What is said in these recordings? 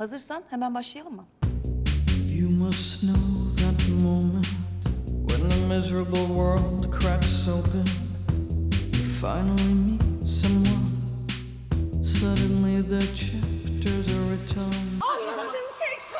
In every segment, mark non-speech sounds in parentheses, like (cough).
Hazırsan hemen başlayalım mı? You must know that moment when the miserable world cracks open. You finally meet someone. Suddenly the chapters are written. Anladığım şey şu.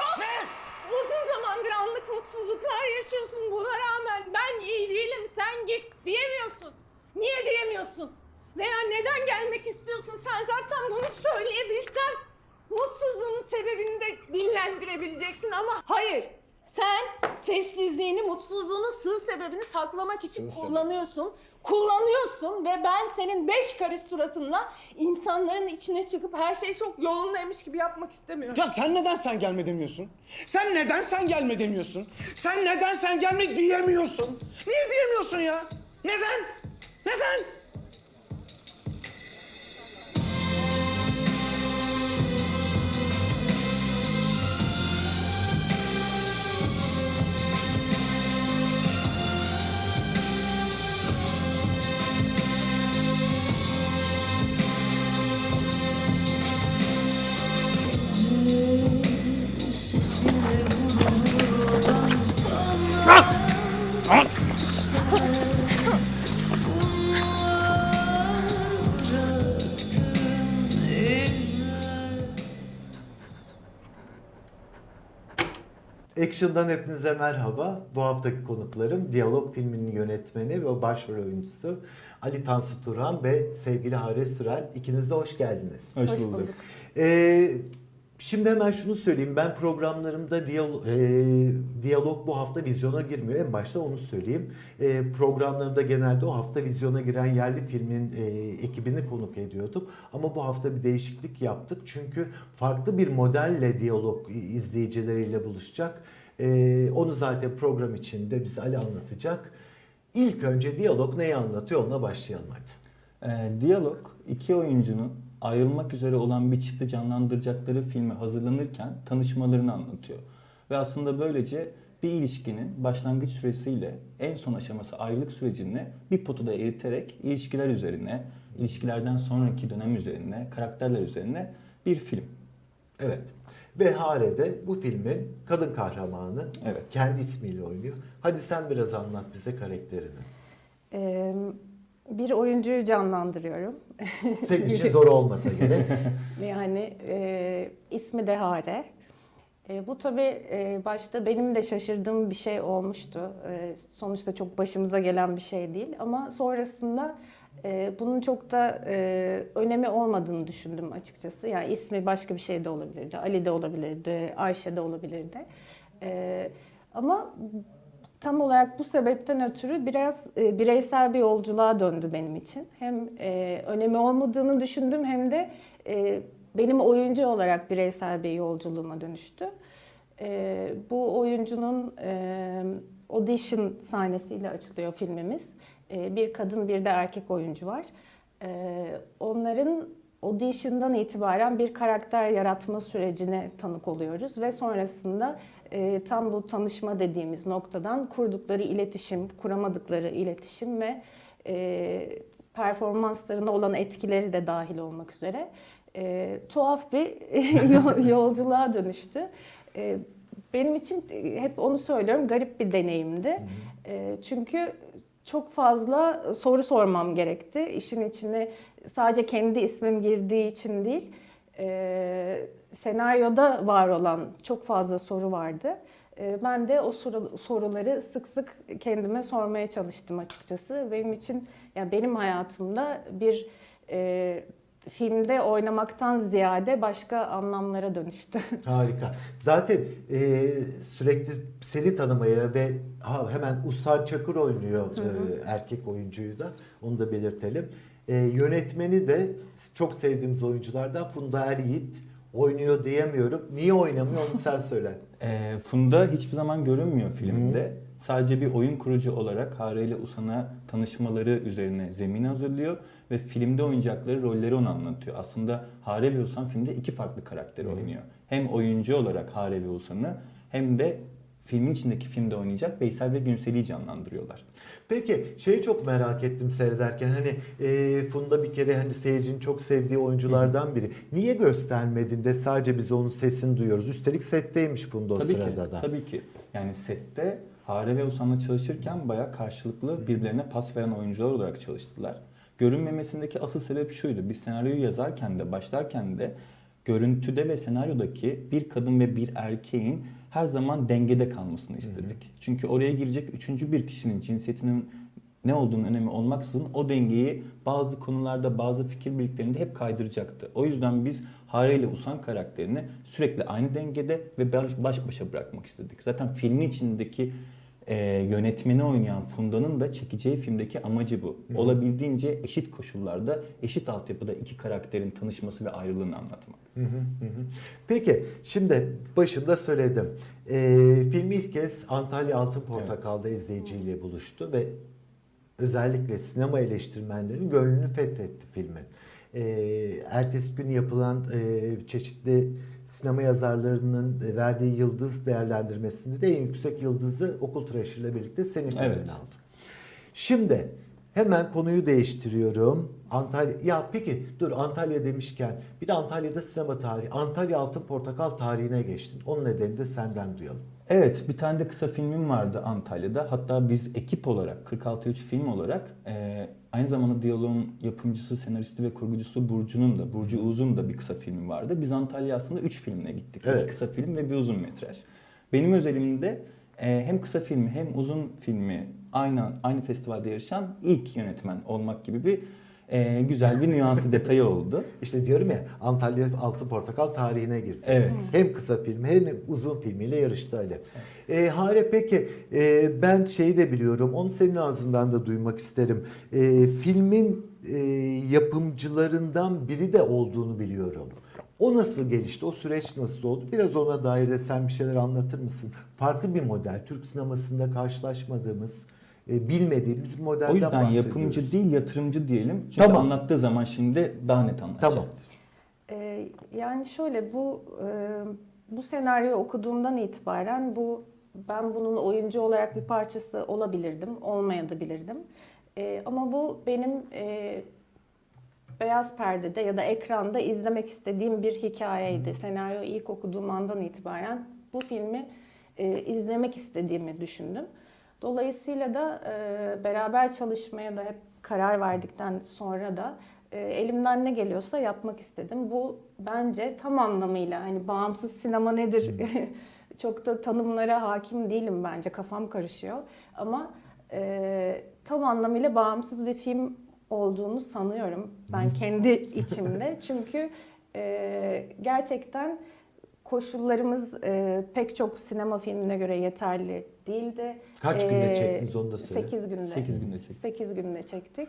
Uzun zamandır anlık mutsuzluklar yaşıyorsun. Buna rağmen ben iyi değilim sen git diyemiyorsun. Niye diyemiyorsun? Veya neden gelmek istiyorsun? Sen zaten bunu söyleyebilsen mutsuzluğunun sebebini de dillendirebileceksin ama hayır. Sen sessizliğini, mutsuzluğunu, sığ sebebini saklamak için kullanıyorsun. Kullanıyorsun ve ben senin beş karış suratınla insanların içine çıkıp her şey çok yolundaymış gibi yapmak istemiyorum. Ya sen neden sen gelme demiyorsun? Sen neden sen gelme demiyorsun? Sen neden sen gelme diyemiyorsun? Niye diyemiyorsun ya? Neden? Neden? Action'dan hepinize merhaba. Bu haftaki konuklarım Diyalog filminin yönetmeni ve başrol oyuncusu Ali Tansu Turhan ve sevgili Hare Sürel. İkiniz de hoş geldiniz. Hoş, bulduk. Ee, şimdi hemen şunu söyleyeyim. Ben programlarımda diyalog, diyalog bu hafta vizyona girmiyor. En başta onu söyleyeyim. E, programlarımda genelde o hafta vizyona giren yerli filmin e, ekibini konuk ediyordum. Ama bu hafta bir değişiklik yaptık. Çünkü farklı bir modelle diyalog izleyicileriyle buluşacak. E, onu zaten program içinde bize Ali anlatacak. İlk önce diyalog neyi anlatıyor onunla başlayalım hadi. Ee, diyalog iki oyuncunun ayrılmak üzere olan bir çifti canlandıracakları filme hazırlanırken tanışmalarını anlatıyor. Ve aslında böylece bir ilişkinin başlangıç süresiyle en son aşaması ayrılık sürecini bir potada eriterek ilişkiler üzerine, ilişkilerden sonraki dönem üzerine, karakterler üzerine bir film. Evet. Ve Hare de bu filmin kadın kahramanı. Evet. Kendi ismiyle oynuyor. Hadi sen biraz anlat bize karakterini. Ee, bir oyuncuyu canlandırıyorum. Senin için (laughs) zor olmasa gerek. Yani e, ismi de Hare. E, bu tabii e, başta benim de şaşırdığım bir şey olmuştu. E, sonuçta çok başımıza gelen bir şey değil ama sonrasında e, bunun çok da e, önemi olmadığını düşündüm açıkçası. Yani ismi başka bir şey de olabilirdi, Ali de olabilirdi, Ayşe de olabilirdi. E, ama tam olarak bu sebepten ötürü biraz e, bireysel bir yolculuğa döndü benim için. Hem e, önemi olmadığını düşündüm hem de e, benim oyuncu olarak bireysel bir yolculuğuma dönüştü. E, bu oyuncunun e, audition sahnesiyle açılıyor filmimiz. E, bir kadın bir de erkek oyuncu var. E, onların audition'dan itibaren bir karakter yaratma sürecine tanık oluyoruz ve sonrasında e, tam bu tanışma dediğimiz noktadan kurdukları iletişim, kuramadıkları iletişim ve e, performanslarına olan etkileri de dahil olmak üzere e, tuhaf bir (laughs) yol- yolculuğa dönüştü. E, benim için e, hep onu söylüyorum garip bir deneyimdi. E, çünkü çok fazla soru sormam gerekti. İşin içine sadece kendi ismim girdiği için değil, e, senaryoda var olan çok fazla soru vardı. E, ben de o soru- soruları sık sık kendime sormaya çalıştım açıkçası. Benim için, yani benim hayatımda bir e, filmde oynamaktan ziyade başka anlamlara dönüştü. (laughs) Harika. Zaten e, sürekli seni tanımaya ve ha, hemen Ustan Çakır oynuyor e, erkek oyuncuyu da. Onu da belirtelim. E, yönetmeni de çok sevdiğimiz oyunculardan Funda Er Yiğit oynuyor diyemiyorum. Niye oynamıyor onu sen söyle. (laughs) Ee, Funda hiçbir zaman görünmüyor filmde. Sadece bir oyun kurucu olarak Hare ile Usan'a tanışmaları üzerine zemin hazırlıyor ve filmde oynayacakları rolleri ona anlatıyor. Aslında Hare ve Usan filmde iki farklı karakter oynuyor. Hem oyuncu olarak Hare ve Usan'ı hem de filmin içindeki filmde oynayacak Veysel ve Günsel'i canlandırıyorlar. Peki şeyi çok merak ettim seyrederken hani e, Funda bir kere hani seyircinin çok sevdiği oyunculardan biri. Niye göstermedin de sadece biz onun sesini duyuyoruz. Üstelik setteymiş Funda o tabii sırada ki, da. tabii ki. Yani sette Hare ve Osan'la çalışırken bayağı karşılıklı birbirlerine pas veren oyuncular olarak çalıştılar. Görünmemesindeki asıl sebep şuydu. Biz senaryoyu yazarken de başlarken de görüntüde ve senaryodaki bir kadın ve bir erkeğin her zaman dengede kalmasını istedik. Çünkü oraya girecek üçüncü bir kişinin cinsiyetinin ne olduğunun önemi olmaksızın o dengeyi bazı konularda bazı fikir birliklerinde hep kaydıracaktı. O yüzden biz Hare ile Usan karakterini sürekli aynı dengede ve baş baş başa bırakmak istedik. Zaten filmin içindeki e, yönetmeni oynayan Funda'nın da çekeceği filmdeki amacı bu. Olabildiğince eşit koşullarda, eşit altyapıda iki karakterin tanışması ve ayrılığını anlatmak. Hı hı, hı hı. Peki şimdi başında söyledim. Ee, film ilk kez Antalya Altın Portakal'da izleyiciyle buluştu ve özellikle sinema eleştirmenlerinin gönlünü fethetti filmin. Ee, ertesi gün yapılan e, çeşitli sinema yazarlarının verdiği yıldız değerlendirmesinde de en yüksek yıldızı Okul Tıraşı ile birlikte senin Evet. aldı. Şimdi hemen konuyu değiştiriyorum. Antalya ya peki dur Antalya demişken bir de Antalya'da sinema tarihi. Antalya Altın Portakal tarihine geçtin. Onun nedenini de senden duyalım. Evet, bir tane de kısa filmim vardı Antalya'da. Hatta biz ekip olarak, 46 film olarak e, aynı zamanda diyaloğun yapımcısı, senaristi ve kurgucusu Burcu'nun da, Burcu Uzun da bir kısa filmi vardı. Biz Antalya aslında 3 filmine gittik. Evet. Bir kısa film ve bir uzun metraj. Benim özelimde e, hem kısa filmi hem uzun filmi aynı aynı festivalde yarışan ilk yönetmen olmak gibi bir e, güzel bir nüansı (laughs) detayı oldu. İşte diyorum ya Antalya Altın Portakal tarihine girdi. Evet. Hem kısa film hem uzun filmiyle yarıştı öyle. E, Hare peki e, ben şeyi de biliyorum onu senin ağzından da duymak isterim. E, filmin e, yapımcılarından biri de olduğunu biliyorum. O nasıl gelişti? O süreç nasıl oldu? Biraz ona dair de sen bir şeyler anlatır mısın? Farklı bir model. Türk sinemasında karşılaşmadığımız, bilmediğimiz bir modelden O yüzden bahsediyoruz. yapımcı değil yatırımcı diyelim. Çünkü Tamam. anlattığı zaman şimdi daha net anlatacak. Tamam. Ee, yani şöyle bu e, bu senaryoyu okuduğumdan itibaren bu ben bunun oyuncu olarak bir parçası olabilirdim, olmayabilirdim. Ee, ama bu benim e, beyaz perdede ya da ekranda izlemek istediğim bir hikayeydi. Senaryo ilk okuduğum andan itibaren bu filmi e, izlemek istediğimi düşündüm. Dolayısıyla da e, beraber çalışmaya da hep karar verdikten sonra da e, elimden ne geliyorsa yapmak istedim. Bu bence tam anlamıyla hani bağımsız sinema nedir (laughs) çok da tanımlara hakim değilim bence kafam karışıyor. Ama e, tam anlamıyla bağımsız bir film olduğunu sanıyorum ben kendi içimde. (laughs) Çünkü e, gerçekten koşullarımız e, pek çok sinema filmine göre yeterli değildi. Kaç E, günde çektiniz onu da söyle. 8 günde. 8 günde çektik. 8 günde çektik.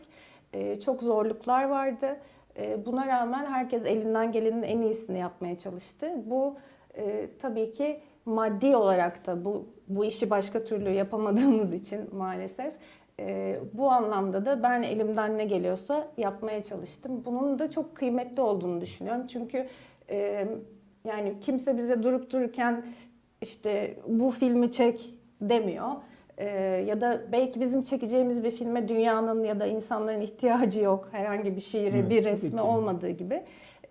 E, çok zorluklar vardı. E, buna rağmen herkes elinden gelenin en iyisini yapmaya çalıştı. Bu e, tabii ki maddi olarak da bu bu işi başka türlü yapamadığımız için maalesef e, bu anlamda da ben elimden ne geliyorsa yapmaya çalıştım. Bunun da çok kıymetli olduğunu düşünüyorum. Çünkü e, yani kimse bize durup dururken işte bu filmi çek demiyor. Ee, ya da belki bizim çekeceğimiz bir filme dünyanın ya da insanların ihtiyacı yok. Herhangi bir şiiri, Evet, bir resmi ki. olmadığı gibi.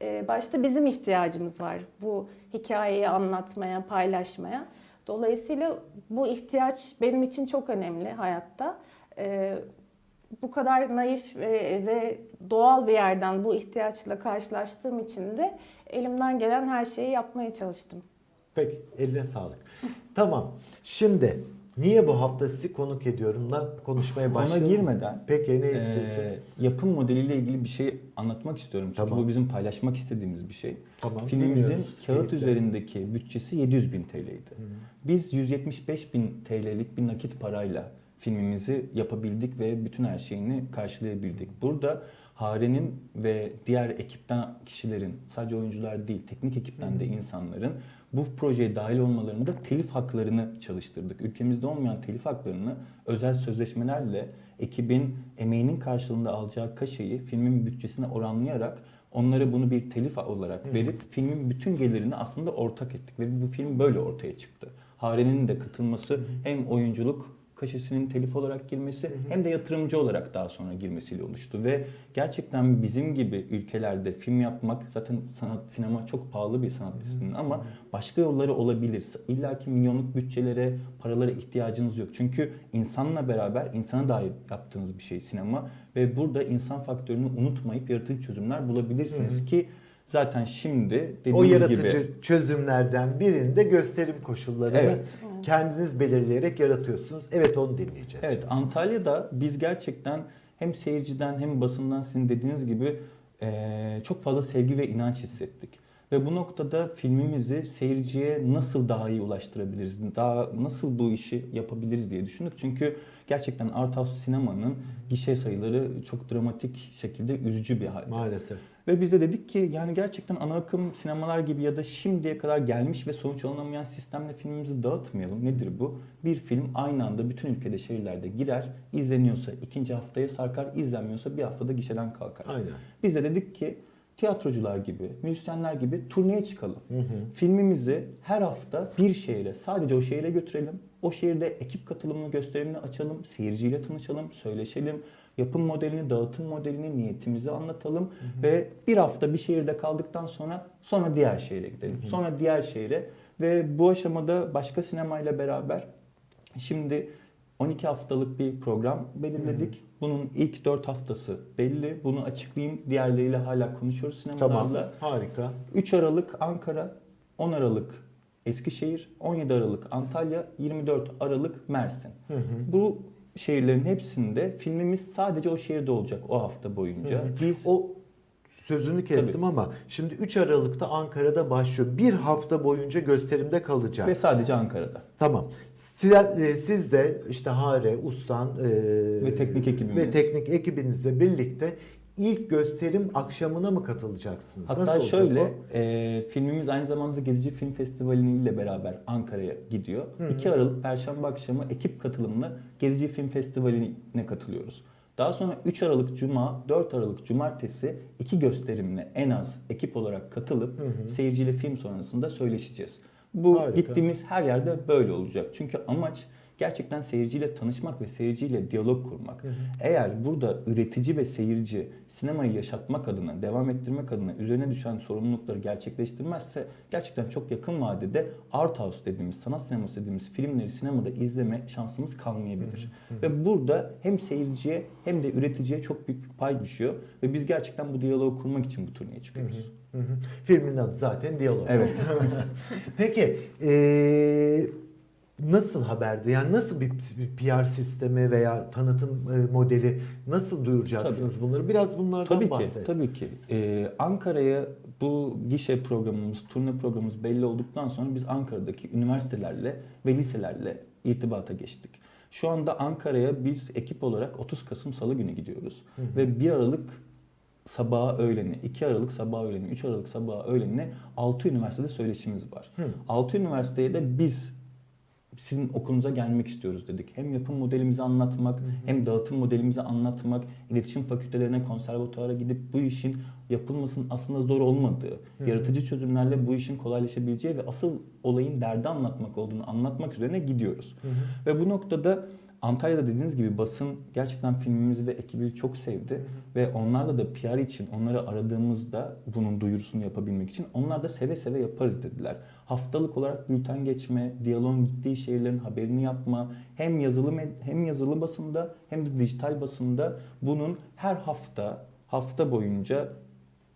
Ee, başta bizim ihtiyacımız var bu hikayeyi anlatmaya, paylaşmaya. Dolayısıyla bu ihtiyaç benim için çok önemli hayatta. Ee, bu kadar naif ve, ve doğal bir yerden bu ihtiyaçla karşılaştığım için de elimden gelen her şeyi yapmaya çalıştım. Peki, eline sağlık. (laughs) tamam. Şimdi niye bu hafta sizi konuk ediyorum da konuşmaya Ona başlayalım. girmeden Peki ne istiyorsun? Ee, yapım modeliyle ilgili bir şey anlatmak istiyorum. Çünkü Tamam. bu bizim paylaşmak istediğimiz bir şey. Tamam, Filmimizin dinliyoruz. kağıt Keyifle. üzerindeki bütçesi 700 bin TL'ydi. Biz 175 bin TL'lik bir nakit parayla filmimizi yapabildik ve bütün her şeyini karşılayabildik. Burada Hare'nin ve diğer ekipten kişilerin, sadece oyuncular değil, teknik ekipten de insanların bu projeye dahil olmalarında telif haklarını çalıştırdık. Ülkemizde olmayan telif haklarını özel sözleşmelerle ekibin emeğinin karşılığında alacağı kaşeyi filmin bütçesine oranlayarak onlara bunu bir telif olarak verip filmin bütün gelirini aslında ortak ettik ve bu film böyle ortaya çıktı. Hare'nin de katılması hem oyunculuk kaşesinin telif olarak girmesi hem de yatırımcı olarak daha sonra girmesiyle oluştu. Ve gerçekten bizim gibi ülkelerde film yapmak zaten sanat sinema çok pahalı bir sanat disiplini ama başka yolları olabilir. İlla ki milyonluk bütçelere, paralara ihtiyacınız yok. Çünkü insanla beraber insana dair yaptığınız bir şey sinema ve burada insan faktörünü unutmayıp yaratıcı çözümler bulabilirsiniz ki zaten şimdi dediğimiz O yaratıcı gibi çözümlerden birinde gösterim koşullarını Evet. Kendiniz belirleyerek yaratıyorsunuz. Evet onu dinleyeceğiz. Evet Antalya'da biz gerçekten hem seyirciden hem basından sizin dediğiniz gibi eee, çok fazla sevgi ve inanç hissettik. Ve bu noktada filmimizi seyirciye nasıl daha iyi ulaştırabiliriz, daha nasıl bu işi yapabiliriz diye düşündük. Çünkü gerçekten art house sinemanın gişe sayıları çok dramatik şekilde üzücü bir halde. Maalesef. Ve biz de dedik ki yani gerçekten ana akım sinemalar gibi ya da şimdiye kadar gelmiş ve sonuç alınamayan sistemle filmimizi dağıtmayalım. Nedir bu? Bir film aynı anda bütün ülkede şehirlerde girer, izleniyorsa ikinci haftaya sarkar, izlenmiyorsa bir haftada gişeden kalkar. Aynen. Biz de dedik ki tiyatrocular gibi, müzisyenler gibi turneye çıkalım. Filmimizi her hafta bir şehre, sadece o şehre götürelim. O şehirde ekip katılımını gösterimini açalım, seyirciyle tanışalım, söyleşelim. Yapım modelini, dağıtım modelini, niyetimizi anlatalım. Ve bir hafta bir şehirde kaldıktan sonra sonra diğer şehre gidelim. Sonra diğer şehre ve bu aşamada başka sinemayla beraber şimdi 12 haftalık bir program belirledik. Bunun ilk 4 haftası belli. Bunu açıklayayım. Diğerleriyle hala konuşuyoruz Tamam. sinemalarla. Harika. 3 Aralık Ankara, 10 Aralık Eskişehir, 17 Aralık Antalya, 24 Aralık Mersin. Bu şehirlerin hepsinde filmimiz sadece o şehirde olacak o hafta boyunca. Biz O sözünü kestim Tabii. ama şimdi 3 Aralık'ta Ankara'da başlıyor. Bir hafta boyunca gösterimde kalacak. ve sadece Ankara'da. Tamam. Siz, e, siz de işte Hare, Ustan e, Ve teknik ekibimiz. ve teknik ekibinizle birlikte ilk gösterim akşamına mı katılacaksınız? Hatta Nasıl şöyle e, filmimiz aynı zamanda Gezici Film Festivali ile beraber Ankara'ya gidiyor. 2 Aralık Perşembe akşamı ekip katılımlı Gezici Film Festivali'ne katılıyoruz. Daha sonra 3 Aralık Cuma, 4 Aralık Cumartesi iki gösterimle en az ekip olarak katılıp seyirciyle film sonrasında söyleşeceğiz. Bu Harika. gittiğimiz her yerde böyle olacak. Çünkü amaç gerçekten seyirciyle tanışmak ve seyirciyle diyalog kurmak. Eğer burada üretici ve seyirci sinemayı yaşatmak adına, devam ettirmek adına üzerine düşen sorumlulukları gerçekleştirmezse gerçekten çok yakın vadede art house dediğimiz, sanat sineması dediğimiz filmleri sinemada izleme şansımız kalmayabilir. Ve burada hem seyirciye hem de üreticiye çok büyük bir pay düşüyor ve biz gerçekten bu diyaloğu kurmak için bu turneye çıkıyoruz. Hı hı. Filmin adı zaten diyalog. Evet. (laughs) Peki e, nasıl haberdi? Yani nasıl bir bir PR sistemi veya tanıtım e, modeli nasıl duyuracaksınız bunları? Biraz bunlardan Tabii ki, bahset. tabii ki. Ee, Ankara'ya bu gişe programımız, turne programımız belli olduktan sonra biz Ankara'daki üniversitelerle ve liselerle irtibata geçtik. Şu anda Ankara'ya biz ekip olarak 30 Kasım Salı günü gidiyoruz. Ve 1 Aralık sabah öğleni, 2 Aralık sabah öğleni, 3 Aralık sabah öğlenine 6 üniversitede söyleşimiz var. 6 üniversiteye de biz sizin okulunuza gelmek istiyoruz dedik. Hem yapım modelimizi anlatmak, hem dağıtım modelimizi anlatmak, iletişim fakültelerine, konservatuara gidip bu işin yapılmasının aslında zor olmadığı, yaratıcı çözümlerle bu işin kolaylaşabileceği ve asıl olayın derdi anlatmak olduğunu anlatmak üzerine gidiyoruz. Ve bu noktada Antalya'da dediğiniz gibi basın gerçekten filmimizi ve ekibi çok sevdi. Ve onlarla da PR için onları aradığımızda bunun duyurusunu yapabilmek için onlar da seve seve yaparız dediler. Haftalık olarak bülten geçme, diyaloğun gittiği şehirlerin haberini yapma, hem yazılı hem yazılı basında hem de dijital basında bunun her hafta hafta boyunca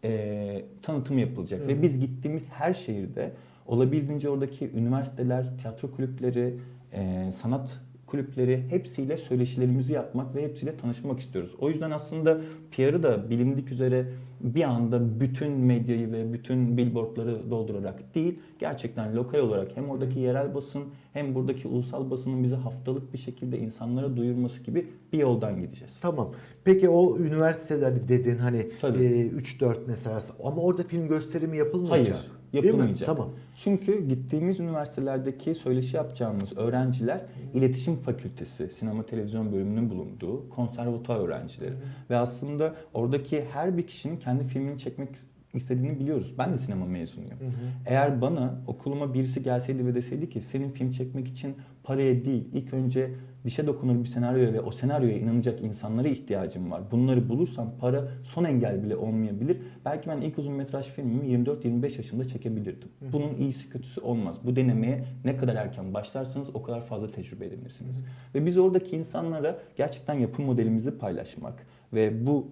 eee tanıtımı yapılacak. Ve biz gittiğimiz her şehirde olabildiğince oradaki üniversiteler, tiyatro kulüpleri, eee, sanat kulüpleri hepsiyle söyleşilerimizi yapmak ve hepsiyle tanışmak istiyoruz. O yüzden aslında PR'ı da bilindik üzere bir anda bütün medyayı ve bütün billboardları doldurarak değil, gerçekten lokal olarak hem oradaki yerel basın hem buradaki ulusal basının bize haftalık bir şekilde insanlara duyurması gibi bir yoldan gideceğiz. Tamam. Peki o üniversiteler dedin hani Tabii. e, 3-4 mesela ama orada film gösterimi yapılmayacak. Hayır? Yapılmayacak. Tamam. Çünkü gittiğimiz üniversitelerdeki söyleşi yapacağımız öğrenciler iletişim fakültesi, sinema televizyon bölümünün bulunduğu konservatuar öğrencileri. Ve aslında oradaki her bir kişinin kendi filmini çekmek istediğini biliyoruz. Ben de sinema mezunuyum. Eğer bana okuluma birisi gelseydi ve deseydi ki senin film çekmek için paraya değil ilk önce dişe dokunur bir senaryoya ve o senaryoya inanacak insanlara ihtiyacım var. Bunları bulursam para son engel bile olmayabilir. Belki ben ilk uzun metraj filmimi 24-25 yaşında çekebilirdim. Bunun iyisi kötüsü olmaz. Bu denemeye ne kadar erken başlarsanız o kadar fazla tecrübe edinirsiniz. Ve biz oradaki insanlara gerçekten yapım modelimizi paylaşmak ve bu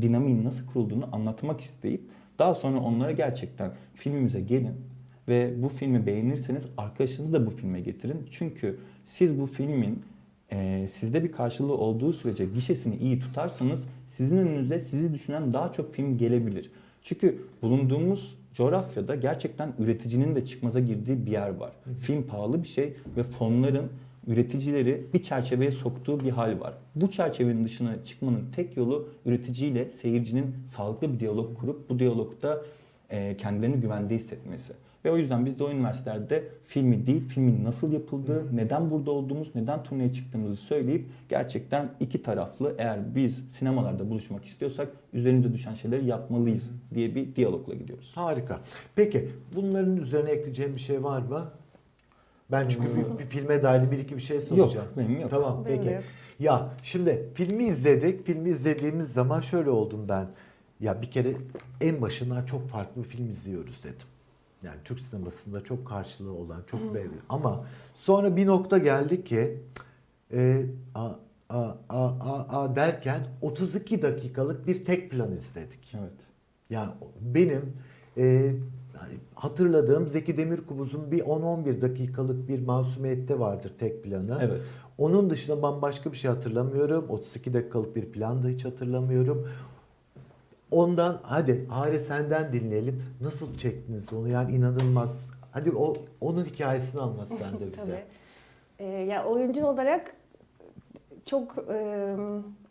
dinamiğin nasıl kurulduğunu anlatmak isteyip daha sonra onlara gerçekten filmimize gelin ve bu filmi beğenirseniz arkadaşınızı da bu filme getirin. Çünkü siz bu filmin e, sizde bir karşılığı olduğu sürece gişesini iyi tutarsanız sizin önünüze sizi düşünen daha çok film gelebilir. Çünkü bulunduğumuz coğrafyada gerçekten üreticinin de çıkmaza girdiği bir yer var. Film pahalı bir şey ve fonların üreticileri bir çerçeveye soktuğu bir hal var. Bu çerçevenin dışına çıkmanın tek yolu üreticiyle seyircinin sağlıklı bir diyalog kurup bu diyalogda e, kendilerini güvende hissetmesi. Ve o yüzden biz de o üniversitelerde filmi değil, filmin nasıl yapıldığı, neden burada olduğumuz, neden turneye çıktığımızı söyleyip gerçekten iki taraflı eğer biz sinemalarda buluşmak istiyorsak üzerimize düşen şeyleri yapmalıyız diye bir diyalogla gidiyoruz. Harika. Peki bunların üzerine ekleyeceğim bir şey var mı? Ben çünkü bir, bir filme dair bir iki bir şey soracağım. benim yok. Tamam Benim peki. yok. Ya şimdi filmi izledik. Filmi izlediğimiz zaman şöyle oldum ben. Ya bir kere en başından çok farklı bir film izliyoruz dedim. Yani Türk sinemasında çok karşılığı olan, çok beğendim. Ama sonra bir nokta geldi ki e, a, a, a, a, a derken 32 dakikalık bir tek plan izledik. Evet. Yani benim e, yani hatırladığım Zeki Demirkubuz'un bir 10-11 dakikalık bir masumiyette vardır tek planı. Evet. Onun dışında bambaşka bir şey hatırlamıyorum. 32 dakikalık bir plan da hiç hatırlamıyorum. Ondan hadi Hare senden dinleyelim. Nasıl çektiniz onu? Yani inanılmaz. Hadi o onun hikayesini anlat sen de (laughs) bize. Tabii. Ee, ya oyuncu olarak çok e,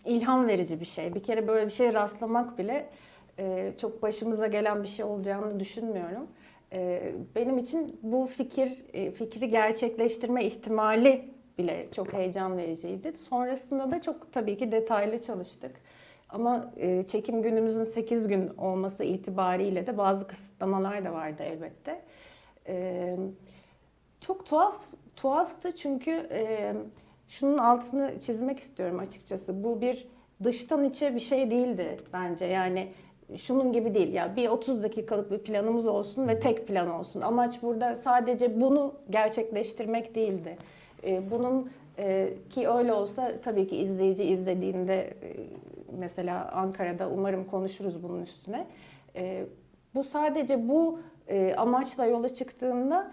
ilham verici bir şey. Bir kere böyle bir şeye rastlamak bile e, çok başımıza gelen bir şey olacağını düşünmüyorum. E, benim için bu fikir e, fikri gerçekleştirme ihtimali bile çok heyecan vericiydi. Sonrasında da çok tabii ki detaylı çalıştık. Ama e, çekim günümüzün 8 gün olması itibariyle de bazı kısıtlamalar da vardı elbette. E, çok tuhaf tuhaftı çünkü e, şunun altını çizmek istiyorum açıkçası. Bu bir dıştan içe bir şey değildi bence. Yani şunun gibi değil ya bir 30 dakikalık bir planımız olsun ve tek plan olsun. Amaç burada sadece bunu gerçekleştirmek değildi. E, bunun e, ki öyle olsa tabii ki izleyici izlediğinde e, mesela Ankara'da umarım konuşuruz bunun üstüne. Bu sadece bu amaçla yola çıktığında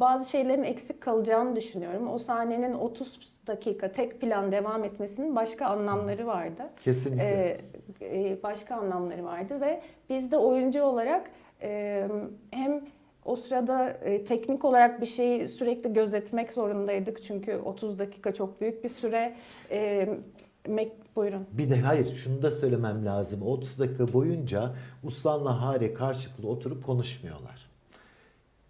bazı şeylerin eksik kalacağını düşünüyorum. O sahnenin 30 dakika tek plan devam etmesinin başka anlamları vardı. Kesinlikle. Ee, e, başka anlamları vardı ve biz de oyuncu olarak e, hem o sırada e, teknik olarak bir şeyi sürekli gözetmek zorundaydık çünkü 30 dakika çok büyük bir süre. E, mek- buyurun. Bir de hayır şunu da söylemem lazım. 30 dakika boyunca Uslan'la Hare karşılıklı oturup konuşmuyorlar.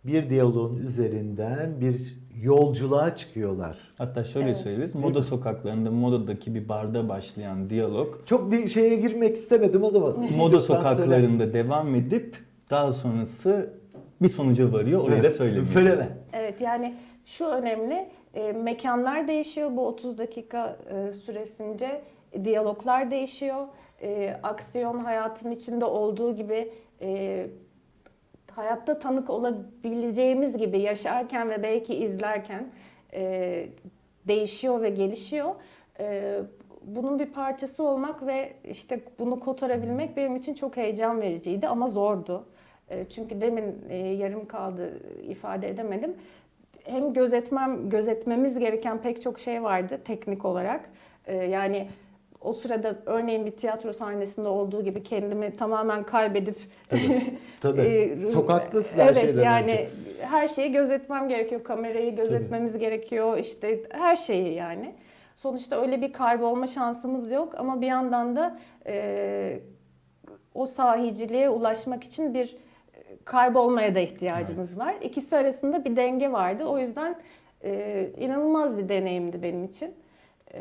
Bir diyaloğun üzerinden bir yolculuğa çıkıyorlar. Hatta şöyle Evet. söyleriz. Moda sokaklarında, modadaki bir barda başlayan diyalog Çok bir şeye girmek istemedim ama moda istiyorsan sokaklarında devam edip daha sonrası bir sonuca varıyor. Orayı da Evet, söylemiyorum. Söyleme. Evet yani şu önemli e, mekanlar değişiyor bu 30 dakika e, süresince diyaloglar değişiyor E, aksiyon hayatın içinde olduğu gibi e, hayatta tanık olabileceğimiz gibi yaşarken ve belki izlerken e, değişiyor ve gelişiyor. E, bunun bir parçası olmak ve işte bunu kotarabilmek benim için çok heyecan vericiydi ama zordu. E, çünkü demin e, yarım kaldı ifade edemedim. Hem gözetmem gözetmemiz gereken pek çok şey vardı teknik olarak. E, yani o sırada örneğin bir tiyatro sahnesinde olduğu gibi kendimi tamamen kaybedip Tabii. (laughs) e, Sokaktasın her evet, şeyden yani önce. her şeyi gözetmem gerekiyor. Kamerayı gözetmemiz gerekiyor. işte her şeyi yani. Sonuçta öyle bir kaybolma şansımız yok ama bir yandan da e, o sahiciliğe ulaşmak için bir kaybolmaya da ihtiyacımız var. İkisi arasında bir denge vardı. O yüzden e, inanılmaz bir deneyimdi benim için. E,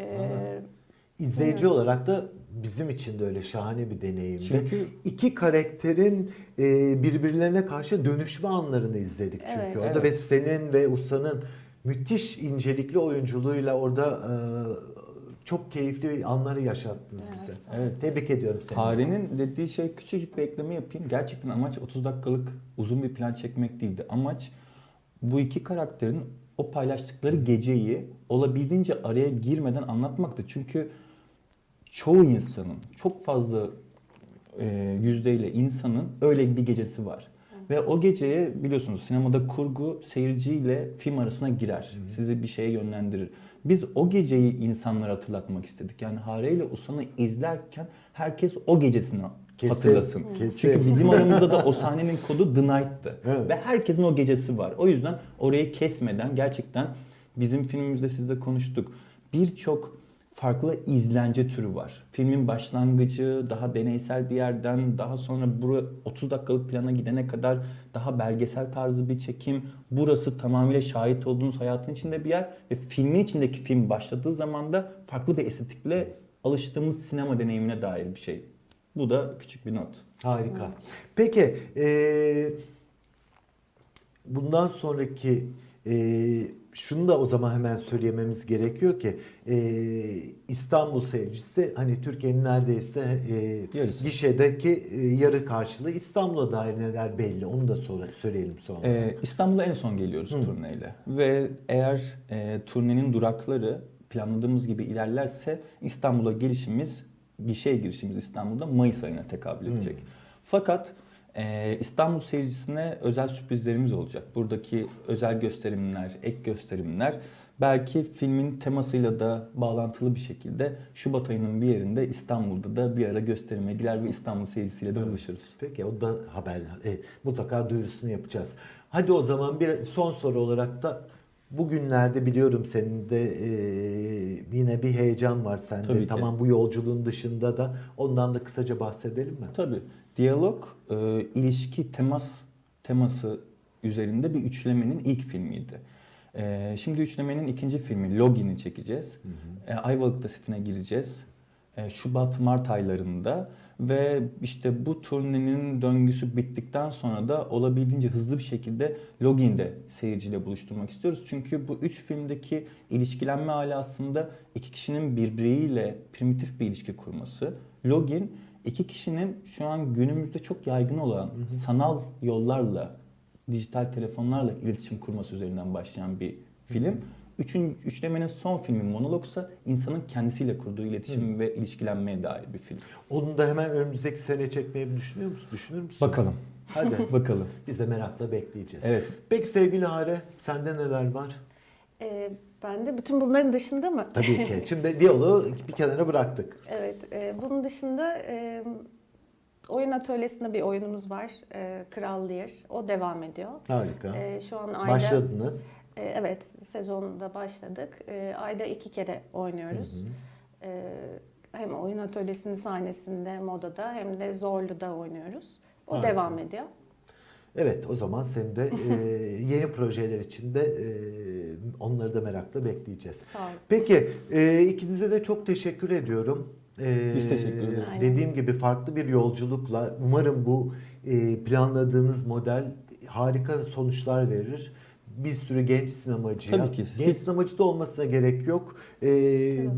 İzleyici olarak da bizim için de öyle şahane bir deneyimdi. Çünkü- iki karakterin e, birbirlerine karşı dönüşme anlarını izledik çünkü Evet. orada Evet. ve senin ve ustanın müthiş incelikli oyunculuğuyla orada e, çok keyifli anları yaşattınız bize. Evet. Tebrik ediyorum seni. Farenin dediği şey küçücük bir ekleme yapayım. Gerçekten amaç 30 dakikalık uzun bir plan çekmek değildi. Amaç bu iki karakterin o paylaştıkları geceyi olabildiğince araya girmeden anlatmaktı. Çünkü çoğu insanın, çok fazla e, yüzdeyle insanın öyle bir gecesi var. Ve o geceye biliyorsunuz sinemada kurgu seyirciyle film arasına girer. Sizi bir şeye yönlendirir. Biz o geceyi insanlara hatırlatmak istedik. Yani Hare ile Usan'ı izlerken herkes o gecesini Kesin, hatırlasın. kesin. Çünkü bizim aramızda da (laughs) o sahnenin kodu The Night'tı. Evet. Ve herkesin o gecesi var. O yüzden orayı kesmeden gerçekten bizim filmimizde sizle konuştuk. Birçok farklı izlence türü var. Filmin başlangıcı daha deneysel bir yerden daha sonra bura 30 dakikalık plana gidene kadar daha belgesel tarzı bir çekim. Burası tamamıyla şahit olduğunuz hayatın içinde bir yer ve filmin içindeki film başladığı zaman da farklı bir estetikle alıştığımız sinema deneyimine dair bir şey. Bu da küçük bir not. Harika. Peki e, bundan sonraki e, şunu da o zaman hemen söylememiz gerekiyor ki e, İstanbul seyircisi hani Türkiye'nin neredeyse e, Yarısı. gişedeki e, yarı karşılığı İstanbul'a dair neler belli onu da sonra, söyleyelim sonra. Ee, İstanbul'a en son geliyoruz turneyle. Ve eğer e, turnenin durakları planladığımız gibi ilerlerse İstanbul'a gelişimiz, gişeye girişimiz İstanbul'da Mayıs ayına tekabül edecek. Fakat e, İstanbul seyircisine özel sürprizlerimiz olacak. Buradaki özel gösterimler, ek gösterimler belki filmin temasıyla da bağlantılı bir şekilde Şubat ayının bir yerinde İstanbul'da da bir ara gösterime girer ve İstanbul seyircisiyle de buluşuruz. Peki o da haber e, mutlaka duyurusunu yapacağız. Hadi o zaman bir son soru olarak da bugünlerde biliyorum senin de e, yine bir heyecan var sende. Tabii ki. tamam bu yolculuğun dışında da ondan da kısaca bahsedelim mi? Tabii. Diyalog, e, ilişki, temas teması üzerinde bir üçlemenin ilk filmiydi. E, şimdi üçlemenin ikinci filmi Login'i çekeceğiz. E, Ayvalık'ta setine gireceğiz. E, Şubat, Mart aylarında ve işte bu turnenin döngüsü bittikten sonra da olabildiğince hızlı bir şekilde Login'de seyirciyle buluşturmak istiyoruz. Çünkü bu üç filmdeki ilişkilenme hali aslında iki kişinin birbiriyle primitif bir ilişki kurması. Login iki kişinin şu an günümüzde çok yaygın olan sanal yollarla, dijital telefonlarla iletişim kurması üzerinden başlayan bir film. Üçün, üçlemenin son filmi Monologsa insanın kendisiyle kurduğu iletişim ve ilişkilenmeye dair bir film. Onu da hemen önümüzdeki sene çekmeyi düşünüyor musun? Düşünür müsün? Bakalım. Hadi. (laughs) Bakalım. Biz de merakla bekleyeceğiz. Evet. Peki sevgili Hare, sende neler var? Ee, ben de bütün bunların dışında mı? Tabii ki. (laughs) Şimdi diyaloğu bir kenara bıraktık. Evet, e, bunun dışında e, oyun atölyesinde bir oyunumuz var, e, Kral Lear. O devam ediyor. Harika. E, şu an ayda, Başladınız. E, evet, sezonda başladık. E, ayda iki kere oynuyoruz. E, hem oyun atölyesinin sahnesinde, modada hem de Zorlu'da oynuyoruz. O Harika. devam ediyor. Evet o zaman senin de (laughs) yeni projeler için de onları da merakla bekleyeceğiz. Sağ olun. Peki ikinize de çok teşekkür ediyorum. Biz teşekkür ederiz. Aynen. Dediğim gibi farklı bir yolculukla umarım bu planladığınız model harika sonuçlar verir. Bir sürü genç sinemacıya, Tabii ki. genç sinemacı da olmasına gerek yok. E,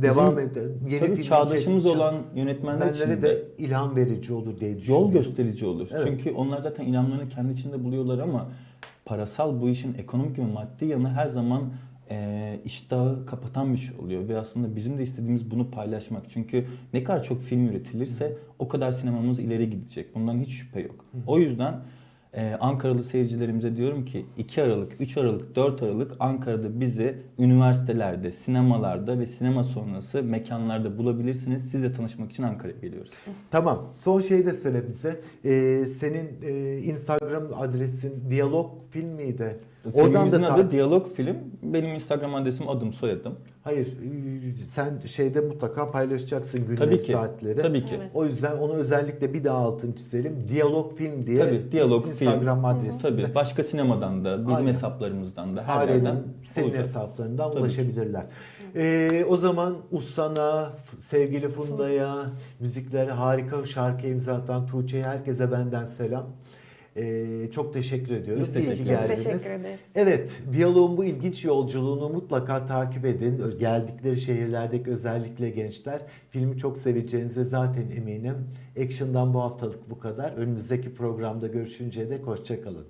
devam eden, yeni Tabii film çağdaşımız çekecek- olan yönetmenler için de de ilham verici olur diye düşünüyorum. yol gösterici olur. Evet. Çünkü onlar zaten ilhamlarını kendi içinde buluyorlar ama parasal bu işin ekonomik ve maddi yanı her zaman e, iştahı kapatan bir şey oluyor. Ve aslında bizim de istediğimiz bunu paylaşmak. Çünkü ne kadar çok film üretilirse o kadar sinemamız ileri gidecek. Bundan hiç şüphe yok. O yüzden e, Ankaralı seyircilerimize diyorum ki 2 Aralık, 3 Aralık, 4 Aralık Ankara'da bizi üniversitelerde, sinemalarda ve sinema sonrası mekanlarda bulabilirsiniz. Sizle tanışmak için Ankara'ya geliyoruz. (laughs) Tamam. Son şeyi de söyle bize. Ee, senin e, Instagram adresin diyalog film miydi? Oradan Filmimizin da adı ta- Diyalog Film. Benim Instagram adresim adım soyadım. Hayır, sen şeyde mutlaka paylaşacaksın günleri, Tabii ki. saatleri. Tabii ki. Evet. O yüzden onu özellikle bir daha altını çizelim. Diyalog film diye Tabii, Diyalog Instagram Film. adresinde. Tabii başka sinemadan da, bizim Aynen. hesaplarımızdan da her yerden senin olacak. hesaplarından Tabii ulaşabilirler. Ee, o zaman Ustana, sevgili Funda'ya, müziklere harika şarkı imza atan Tuğçe'ye herkese benden selam. Ee, çok teşekkür ediyoruz. Biz İyi ki teşekkür geldiniz. ederiz. Teşekkür ederiz. Evet, diyaloğun bu ilginç yolculuğunu mutlaka takip edin. Geldikleri şehirlerdeki özellikle gençler. Filmi çok seveceğinize zaten eminim. Action'dan bu haftalık bu kadar. Önümüzdeki programda görüşünceye dek hoşçakalın.